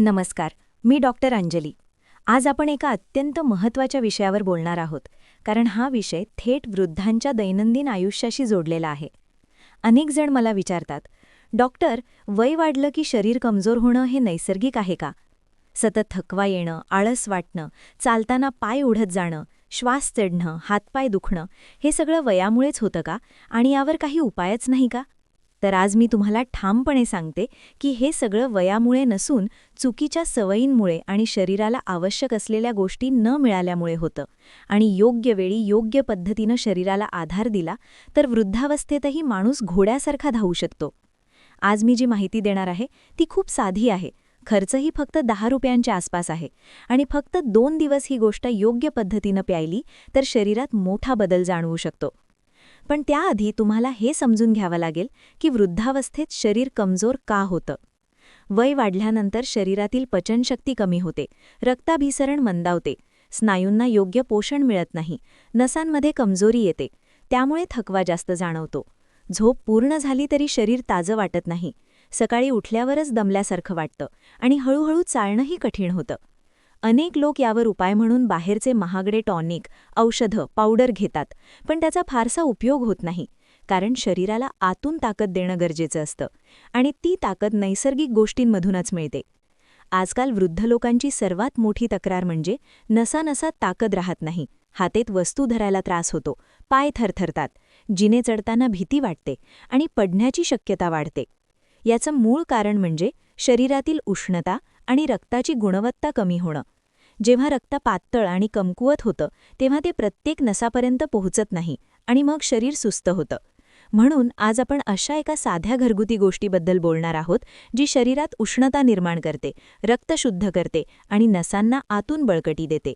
नमस्कार मी डॉक्टर अंजली. आज आपण एका अत्यंत महत्त्वाच्या विषयावर बोलणार आहोत कारण हा विषय थेट वृद्धांच्या दैनंदिन आयुष्याशी जोडलेला आहे. अनेक जण मला विचारतात डॉक्टर वय वाढलं की शरीर कमजोर होणं हे नैसर्गिक आहे का? सतत थकवा येणं आळस वाटणं चालताना पाय उढत जाणं श्वास चढणं हातपाय दुखणं हे सगळं वयामुळेच होतं का? आणि यावर काही उपायच नाही का? तर आज मी तुम्हाला ठामपणे सांगते की हे सगळं वयामुळे नसून चुकीच्या सवयींमुळे आणि शरीराला आवश्यक असलेल्या गोष्टी न मिळाल्यामुळे होतं. आणि योग्य वेळी योग्य पद्धतीनं शरीराला आधार दिला तर वृद्धावस्थेतही माणूस घोड्यासारखा धावू शकतो. आज मी जी माहिती देणार आहे ती खूप साधी आहे. खर्चही फक्त दहा रुपयांच्या आसपास आहे. आणि फक्त दोन दिवस ही गोष्ट योग्य पद्धतीनं प्यायली तर शरीरात मोठा बदल जाणवू शकतो. पण त्याआधी तुम्हाला हे समजून घ्यावं लागेल की वृद्धावस्थेत शरीर कमजोर का होतं. वय वाढल्यानंतर शरीरातील पचनशक्ती कमी होते रक्ताभिसरण मंदावते स्नायूंना योग्य पोषण मिळत नाही नसांमध्ये कमजोरी येते त्यामुळे थकवा जास्त जाणवतो. झोप पूर्ण झाली तरी शरीर ताजं वाटत नाही सकाळी उठल्यावरच दमल्यासारखं वाटतं आणि हळूहळू चालणंही कठीण होतं. अनेक लोक यावर उपाय म्हणून बाहेरचे महागडे टॉनिक औषधं पावडर घेतात पण त्याचा फारसा उपयोग होत नाही कारण शरीराला आतून ताकद देणं गरजेचं असतं आणि ती ताकद नैसर्गिक गोष्टींमधूनच मिळते. आजकाल वृद्ध लोकांची सर्वात मोठी तक्रार म्हणजे नसानसात ताकद राहत नाही हातेत वस्तू धरायला त्रास होतो पाय थरथरतात जिने चढताना भीती वाटते आणि पडण्याची शक्यता वाढते. याचं मूळ कारण म्हणजे शरीरातील उष्णता आणि रक्ताची गुणवत्ता कमी होणं. जेव्हा रक्त पातळ आणि कमकुवत होतं तेव्हा ते प्रत्येक नसापर्यंत पोहोचत नाही आणि मग शरीर सुस्त होतं. म्हणून आज आपण अशा एका साध्या घरगुती गोष्टीबद्दल बोलणार आहोत जी शरीरात उष्णता निर्माण करते रक्त शुद्ध करते आणि नसांना आतून बळकटी देते.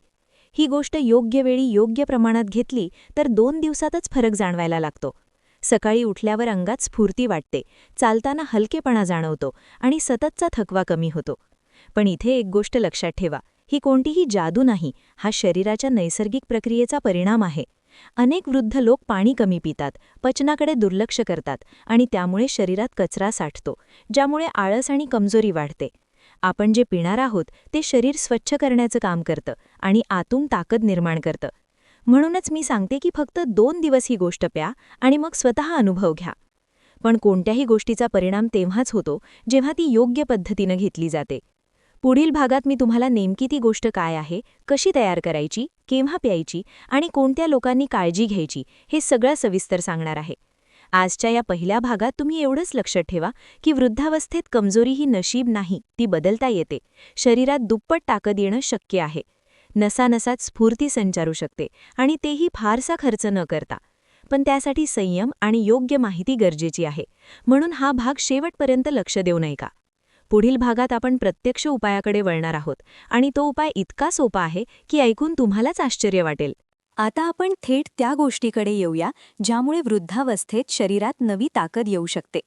ही गोष्ट योग्य वेळी योग्य प्रमाणात घेतली तर दोन दिवसातच फरक जाणवायला लागतो. सकाळी उठल्यावर अंगात स्फूर्ती वाटते चालताना हलकेपणा जाणवतो आणि सततचा थकवा कमी होतो. पण इथे एक गोष्ट लक्षात ठेवा. ही कोणतीही जादू नाही हा शरीराच्या नैसर्गिक प्रक्रियेचा परिणाम आहे. अनेक वृद्ध लोक पाणी कमी पितात पचनाकडे दुर्लक्ष करतात आणि त्यामुळे शरीरात कचरा साठतो ज्यामुळे आळस आणि कमजोरी वाढते. आपण जे पिणार आहोत ते शरीर स्वच्छ करण्याचं काम करतं आणि आतून ताकद निर्माण करतं. म्हणूनच मी सांगते की फक्त दोन दिवस ही गोष्ट प्या आणि मग स्वतः अनुभव घ्या. पण कोणत्याही गोष्टीचा परिणाम तेव्हाच होतो जेव्हा ती योग्य पद्धतीनं घेतली जाते. पुढील भागात मी तुम्हाला नेमकी ती गोष्ट काय आहे कशी तयार करायची केव्हा प्यायची आणि कोणत्या लोकांनी काळजी घ्यायची हे सगळं सविस्तर सांगणार आहे. आजच्या या पहिल्या भागात तुम्ही एवढंच लक्षात ठेवा की वृद्धावस्थेत कमजोरी ही नशीब नाही ती बदलता येते. शरीरात दुप्पट ताकद येणं शक्य आहे. नसानसात स्फूर्ती संचारू शकते आणि तेही फारसा खर्च न करता. पण त्यासाठी संयम आणि योग्य माहिती गरजेची आहे. म्हणून हा भाग शेवटपर्यंत लक्ष देऊ नये का? पुढील भागात आपण प्रत्यक्ष उपायाकडे वळणार आहोत. आणि तो उपाय इतका सोपा आहे की ऐकून तुम्हालाच आश्चर्य वाटेल. आता आपण थेट त्या गोष्टीकडे येऊया ज्यामुळे वृद्धावस्थेत शरीरात नवी ताकद येऊ शकते.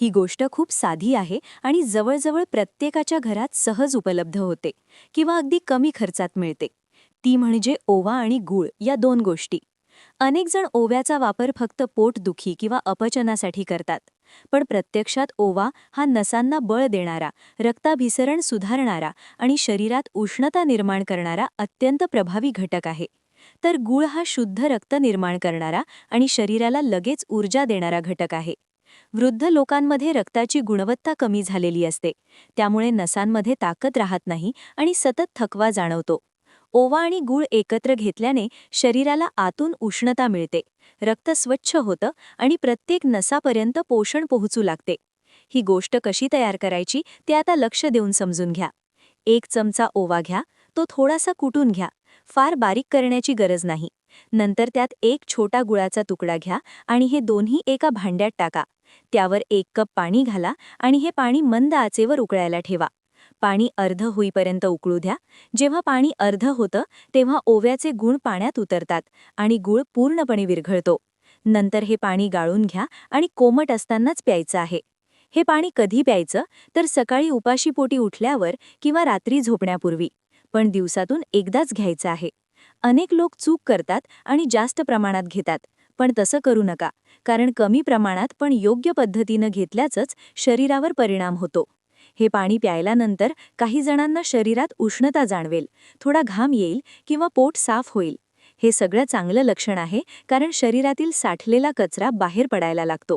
ही गोष्ट खूप साधी आहे आणि जवळजवळ प्रत्येकाच्या घरात सहज उपलब्ध होते किंवा अगदी कमी खर्चात मिळते. ती म्हणजे ओवा आणि गूळ या दोन गोष्टी. अनेक जण ओव्याचा वापर फक्त पोटदुखी किंवा अपचनासाठी करतात. पण प्रत्यक्षात ओवा हा नसांना बळ देणारा रक्ताभिसरण सुधारणारा आणि शरीरात उष्णता निर्माण करणारा अत्यंत प्रभावी घटक आहे. तर गुळ हा शुद्ध रक्त निर्माण करणारा आणि शरीराला लगेच ऊर्जा देणारा घटक आहे. वृद्ध लोकांमध्ये रक्ताची गुणवत्ता कमी झालेली असते. त्यामुळे नसांमध्ये ताकद राहत नाही आणि सतत थकवा जाणवतो. ओवा आणि गूळ एकत्र घेतल्याने शरीराला आतून उष्णता मिळते. रक्त स्वच्छ होतं आणि प्रत्येक नसापर्यंत पोषण पोहोचू लागते. ही गोष्ट कशी तयार करायची ते आता लक्ष देऊन समजून घ्या. एक चमचा ओवा घ्या तो थोडासा कुटून घ्या. फार बारीक करण्याची गरज नाही. नंतर त्यात एक छोटा गुळाचा तुकडा घ्या आणि हे दोन्ही एका भांड्यात टाका. त्यावर एक कप पाणी घाला आणि हे पाणी मंद आचेवर उकळायला ठेवा. पाणी अर्ध होईपर्यंत उकळू द्या. जेव्हा पाणी अर्ध होतं तेव्हा ओव्याचे गुण पाण्यात उतरतात आणि गुळ पूर्णपणे विरघळतो. नंतर हे पाणी गाळून घ्या आणि कोमट असतानाच प्यायचं आहे. हे पाणी कधी प्यायचं? तर सकाळी उपाशीपोटी उठल्यावर किंवा रात्री झोपण्यापूर्वी. पण दिवसातून एकदाच घ्यायचं आहे. अनेक लोक चूक करतात आणि जास्त प्रमाणात घेतात. पण तसं करू नका. कारण कमी प्रमाणात पण योग्य पद्धतीनं घेतल्याचंच शरीरावर परिणाम होतो. हे पाणी प्यायल्यानंतर काही जणांना शरीरात उष्णता जाणवेल थोडा घाम येईल किंवा पोट साफ होईल. हे सगळं चांगलं लक्षण आहे कारण शरीरातील साठलेला कचरा बाहेर पडायला लागतो.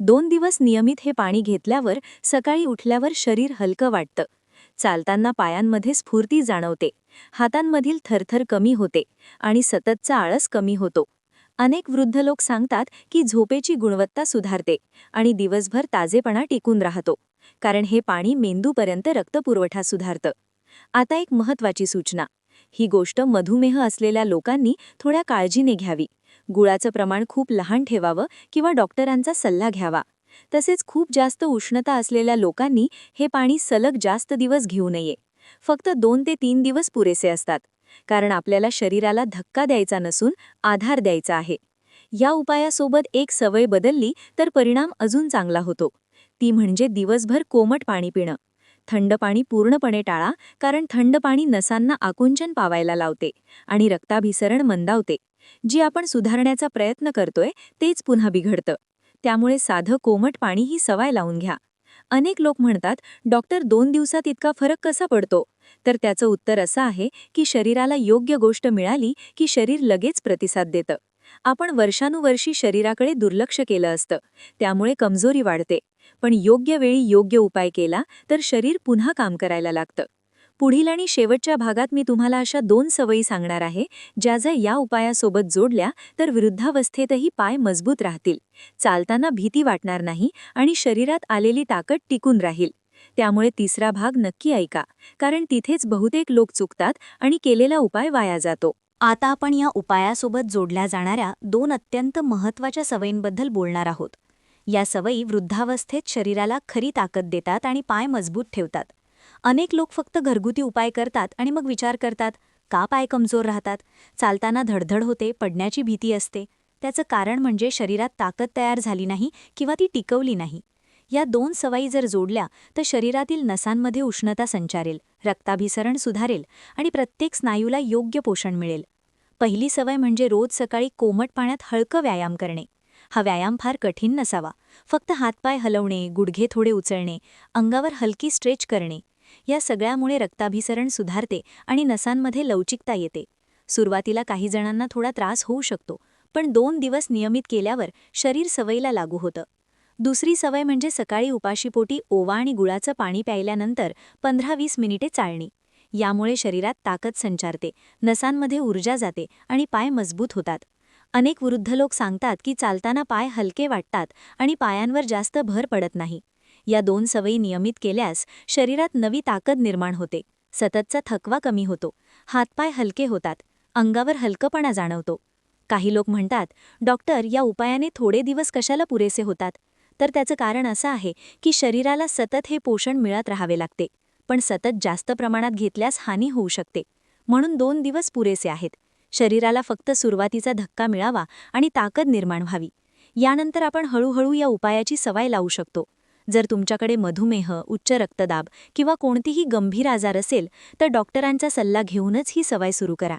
दोन दिवस नियमित हे पाणी घेतल्यावर सकाळी उठल्यावर शरीर हलकं वाटतं. चालताना पायांमध्ये स्फूर्ती जाणवते. हातांमधील थरथर कमी होते आणि सततचा आळस कमी होतो. अनेक वृद्ध लोक सांगतात की झोपेची गुणवत्ता सुधारते आणि दिवसभर ताजेपणा टिकून राहतो. कारण हे पाणी मेंदूपर्यंत रक्तपुरवठा सुधारतं. आता एक महत्वाची सूचना. ही गोष्ट मधुमेह असलेल्या लोकांनी थोड्या काळजीने घ्यावी. गुळाचं प्रमाण खूप लहान ठेवावं किंवा डॉक्टरांचा सल्ला घ्यावा. तसेच खूप जास्त उष्णता असलेल्या लोकांनी हे पाणी सलग जास्त दिवस घेऊ नये. फक्त दोन ते तीन दिवस पुरेसे असतात. कारण आपल्याला शरीराला धक्का द्यायचा नसून आधार द्यायचा आहे. या उपायासोबत एक सवय बदलली तर परिणाम अजून चांगला होतो. ती म्हणजे दिवसभर कोमट पाणी पिणं. थंड पाणी पूर्णपणे टाळा कारण थंड पाणी नसांना आकुंचन पावायला लावते आणि रक्ताभिसरण मंदावते. जी आपण सुधारण्याचा प्रयत्न करतोय तेच पुन्हा बिघडतं. त्यामुळे साधं कोमट पाणी ही सवय लावून घ्या. अनेक लोक म्हणतात डॉक्टर दोन दिवसात इतका फरक कसा पडतो? तर त्याचं उत्तर असं आहे की शरीराला योग्य गोष्ट मिळाली की शरीर लगेच प्रतिसाद देतं. आपण वर्षानुवर्षी शरीराकडे दुर्लक्ष केलं असतं. त्यामुळे कमजोरी वाढते. पण योग्य वेळी योग्य उपाय केला तर शरीर पुन्हा काम करायला लागतं. पुढील आणि शेवटच्या भागात मी तुम्हाला अशा दोन सवयी सांगणार आहे ज्या जर या उपायासोबत जोडल्या तर वृद्धावस्थेतही पाय मजबूत राहतील. चालताना भीती वाटणार नाही आणि शरीरात आलेली ताकद टिकून राहील. त्यामुळे तिसरा भाग नक्की ऐका कारण तिथेच बहुतेक लोक चुकतात आणि केलेला उपाय वाया जातो. आता आपण या उपायासोबत जोडल्या जाणाऱ्या दोन अत्यंत महत्त्वाच्या सवयींबद्दल बोलणार आहोत. या सवयी वृद्धावस्थेत शरीराला खरी ताकद देतात आणि पाय मजबूत ठेवतात. अनेक लोक फक्त घरगुती उपाय करतात आणि मग विचार करतात का पाय कमजोर राहतात? चालताना धडधड होते पडण्याची भीती असते. त्याचं कारण म्हणजे शरीरात ताकद तयार झाली नाही किंवा ती टिकवली नाही. या दोन सवयी जर जोडल्या तर शरीरातील नसांमध्ये उष्णता संचारेल रक्ताभिसरण सुधारेल आणि प्रत्येक स्नायूला योग्य पोषण मिळेल. पहिली सवय म्हणजे रोज सकाळी कोमट पाण्यात हलकं व्यायाम करणे. हा व्यायाम फार कठीण नसावा. फक्त हातपाय हलवणे गुडघे थोडे उचलणे अंगावर हलकी स्ट्रेच करणे या सगळ्यामुळे रक्ताभिसरण सुधारते आणि नसांमध्ये लवचिकता येते. सुरुवातीला काही जणांना थोडा त्रास होऊ शकतो पण दोन दिवस नियमित केल्यावर शरीर सवयीला लागू होतं. दुसरी सवय म्हणजे सकाळी उपाशीपोटी ओवा आणि गुळाचं पाणी प्यायल्यानंतर पंधरा वीस मिनिटे चाळणी यामुळे शरीरात ताकद संचारते नसांमध्ये ऊर्जा जाते आणि पाय मजबूत होतात. अनेक वृद्ध लोक सांगतात की चालताना पाय हलके वाटतात आणि पायांवर जास्त भर पडत नाही. या दोन सवयी नियमित केल्यास शरीरात नवी ताकद निर्माण होते. सततचा थकवा कमी होतो. हातपाय हलके होतात. अंगावर हलकपणा जाणवतो. काही लोक म्हणतात डॉक्टर या उपायाने थोडे दिवस कशाला पुरेसे होतात तर त्याचं कारण असं आहे की शरीराला सतत हे पोषण मिळत राहावे लागते. पण सतत जास्त प्रमाणात घेतल्यास हानी होऊ शकते. म्हणून दोन दिवस पुरेसे आहेत. शरीराला फक्त सुरुवातीचा धक्का मिळावा आणि ताकद निर्माण व्हावी. यानंतर आपण हळूहळू या उपायाची सवय लावू शकतो. जर तुमच्याकडे मधुमेह उच्च रक्तदाब किंवा कोणतीही गंभीर आजार असेल तर डॉक्टरांचा सल्ला घेऊनच ही सवय सुरू करा.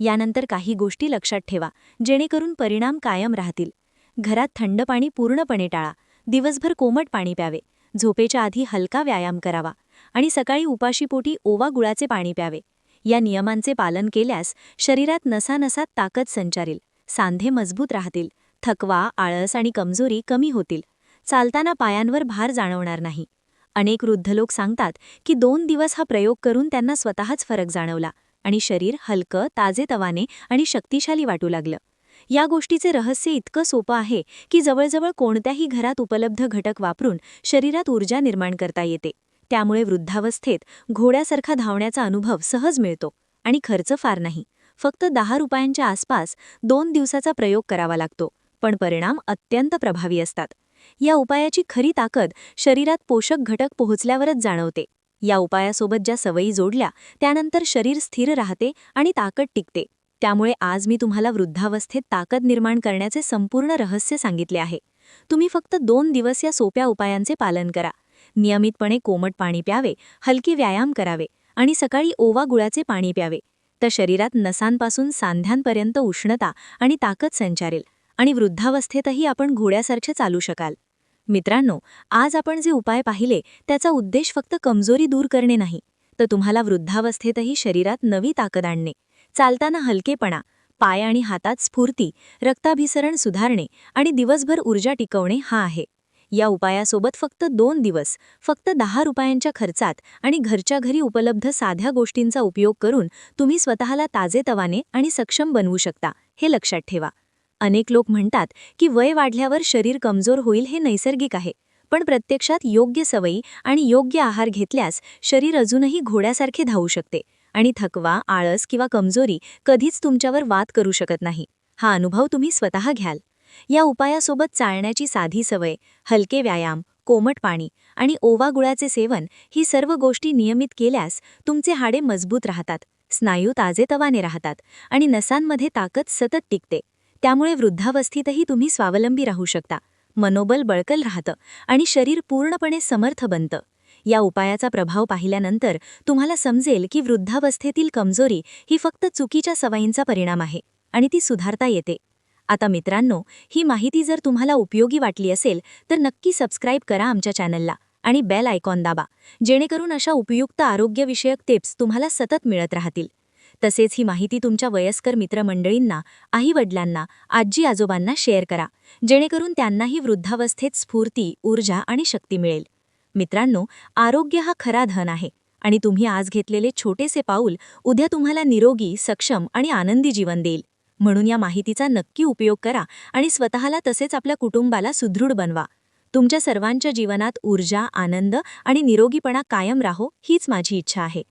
यानंतर काही गोष्टी लक्षात ठेवा जेणेकरून परिणाम कायम राहतील. घरात थंड पाणी पूर्णपणे टाळा. दिवसभर कोमट पाणी प्यावे. झोपेच्या आधी हलका व्यायाम करावा. आणि सकाळी उपाशीपोटी ओवा गुळाचे पाणी प्यावे. या नियमांचे पालन केल्यास शरीरात नसानसात ताकद संचारेल सांधे मजबूत राहतील थकवा आळस आणि कमजोरी कमी होतील. चालताना पायांवर भार जाणवणार नाही. अनेक वृद्ध लोक सांगतात की दोन दिवस हा प्रयोग करून त्यांना स्वतःच फरक जाणवला आणि शरीर हलकं ताजेतवाने आणि शक्तिशाली वाटू लागलं. या गोष्टीचे रहस्य इतकं सोपं आहे की जवळजवळ कोणत्याही घरात उपलब्ध घटक वापरून शरीरात ऊर्जा निर्माण करता येते. त्यामुळे वृद्धावस्थेत घोड्यासारखा धावण्याचा अनुभव सहज मिळतो आणि खर्च फार नाही. फक्त दहा रुपयांच्या आसपास दोन दिवसाचा प्रयोग करावा लागतो पण परिणाम अत्यंत प्रभावी असतात. या उपायाची खरी ताकद शरीरात पोषक घटक पोहोचल्यावरच जाणवते. या उपायासोबत ज्या सवयी जोडल्या त्यानंतर शरीर स्थिर राहते आणि ताकद टिकते. त्यामुळे आज मी तुम्हाला वृद्धावस्थेत ताकद निर्माण करण्याचे संपूर्ण रहस्य सांगितले आहे. तुम्ही फक्त दोन दिवस या सोप्या उपायांचे पालन करा. नियमितपणे कोमट पाणी प्यावे हलकी व्यायाम करावे आणि सकाळी ओवा गुळाचे पाणी प्यावे. तर शरीरात नसांपासून सांध्यांपर्यंत उष्णता आणि ताकद संचारेल आणि वृद्धावस्थेतही आपण घोड्यासारखे चालू शकाल. मित्रांनो आज आपण जे उपाय पाहिले त्याचा उद्देश फक्त कमजोरी दूर करणे नाही तर तुम्हाला वृद्धावस्थेतही शरीरात नवी ताकद आणणे. चालताना हलकेपणा पाय आणि हातात स्फूर्ती रक्ताभिसरण सुधारणे आणि दिवसभर ऊर्जा टिकवणे हा आहे. या उपायासोबत फक्त दोन दिवस फक्त दहा रुपयांच्या खर्चात आणि घरच्या घरी उपलब्ध साध्या गोष्टींचा उपयोग करून तुम्ही स्वतःला ताजेतवाने आणि सक्षम बनवू शकता हे लक्षात ठेवा. अनेक लोक म्हणतात की वय वाढल्यावर शरीर कमजोर होईल हे नैसर्गिक आहे पण प्रत्यक्षात योग्य सवयी आणि योग्य आहार घेतल्यास शरीर अजूनही घोड्यासारखे धावू शकते आणि थकवा आळस किंवा कमजोरी कधीच तुमच्यावर वाद करू शकत नाही. हा अनुभव तुम्ही स्वतः घ्याल. या उपायासोबत चालण्याची साधी सवय हलके व्यायाम कोमट पाणी आणि ओवा गुळाचे सेवन ही सर्व गोष्टी नियमित केल्यास तुमचे हाडे मजबूत राहतात स्नायू ताजेतवाने राहतात आणि नसांमध्ये ताकद सतत टिकते. त्यामुळे वृद्धावस्थेतही तुम्ही स्वावलंबी राहू शकता मनोबल बळकल राहतं आणि शरीर पूर्णपणे समर्थ बनतं. या उपायाचा प्रभाव पाहिल्यानंतर तुम्हाला समजेल की वृद्धावस्थेतील कमजोरी ही फक्त चुकीच्या सवयींचा परिणाम आहे आणि ती सुधारता येते. आता मित्रांनो ही माहिती जर तुम्हाला उपयोगी वाटली असेल तर नक्की सबस्क्राईब करा आमच्या चॅनलला आणि बेल आयकॉन दाबा जेणेकरून अशा उपयुक्त आरोग्यविषयक टिप्स तुम्हाला सतत मिळत राहतील. तसेच ही माहिती तुमच्या वयस्कर मित्रमंडळींना आईवडिलांना आजी आजोबांना शेअर करा जेणेकरून त्यांनाही वृद्धावस्थेत स्फूर्ती ऊर्जा आणि शक्ती मिळेल. मित्रांनो आरोग्य हा खरा धन आहे आणि तुम्ही आज घेतलेले छोटेसे पाऊल उद्या तुम्हाला निरोगी सक्षम आणि आनंदी जीवन देईल. म्हणून या माहितीचा नक्की उपयोग करा आणि स्वतःला तसेच आपल्या कुटुंबाला सुदृढ बनवा. तुमच्या सर्वांच्या जीवनात ऊर्जा आनंद आणि निरोगीपणा कायम राहो हीच माझी इच्छा आहे.